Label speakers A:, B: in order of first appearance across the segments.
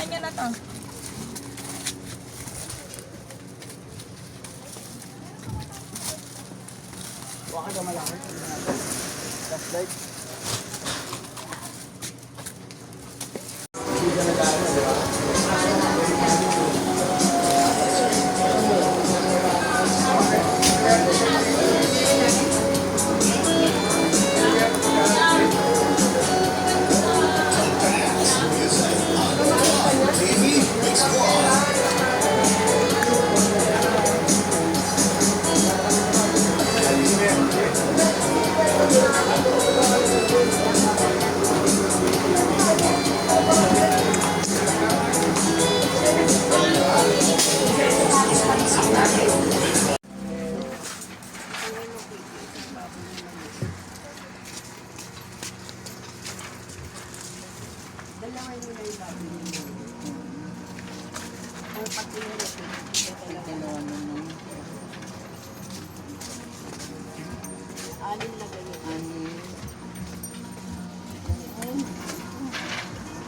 A: Kanya na to.
B: Baka ka malaki. Flashlight. Hindi ka
C: Dalawa mo na yung bago niyo. Ang pag-inulot, dalawa naman. Anin na ganyan. Anin.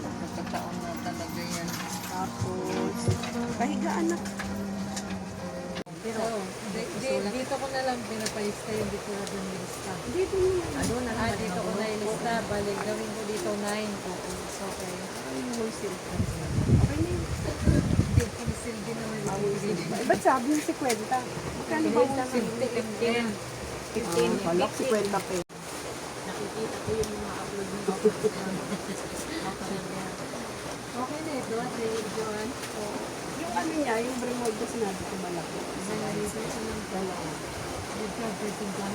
C: Pagkataon na talaga yan. Tapos, pahigaan na.
D: Pero, di, di, dito ko na lang pinapalista yung dito na dun lista.
C: Dito mo yan.
D: Ano na ah, dito ko na ilista. Balik, gawin ko dito 9. Oo, it's okay.
C: Ay, wholesale price na. Okay na yun.
D: Hindi, pencil din naman yung
C: wholesale. Eh, ba't sabi yung 50? Magkano ba wholesale?
D: 50, 15.
C: 15. Palak 50 pe.
D: Nakikita ko yung mga upload mo. Okay na ito, at Joan.
C: Yung ano niya, yung Bremol ko sinabi ko malaki.
D: Isa na rin sa ng dalawa. Dito, 13 ka.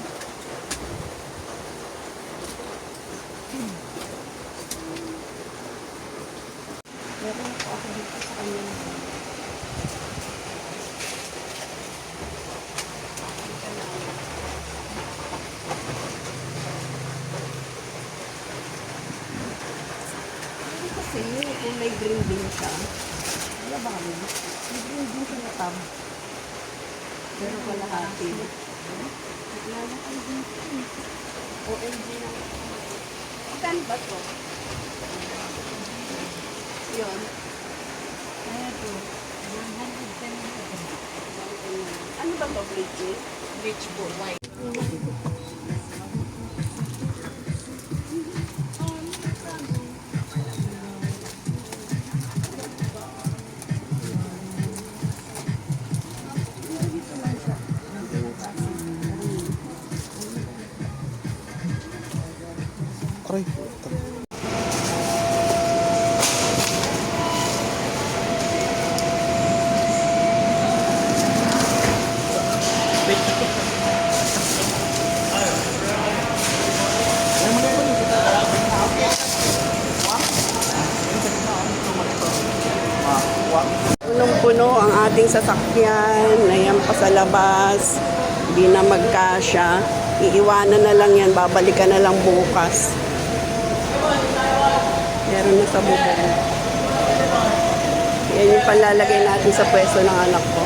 C: Meron ako dito sa kanya. Kasi kung may green bean siya, wala ba kami? May green bean siya na tab. Pero. Wala kayo dito. OMG na. Magkano ba to? Yun.
D: Ito, 110 na ito.
C: Ano ba to, bleach?
A: Rich po, white.
B: Aray.
C: Punong-puno ang ating sasakyan. Ayan pa sa labas. Hindi na magkasya. Iiwanan na lang yan. Babalikan na lang bukas. Meron na sa bubong. Yan yung palalagay natin sa pwesto ng anak ko.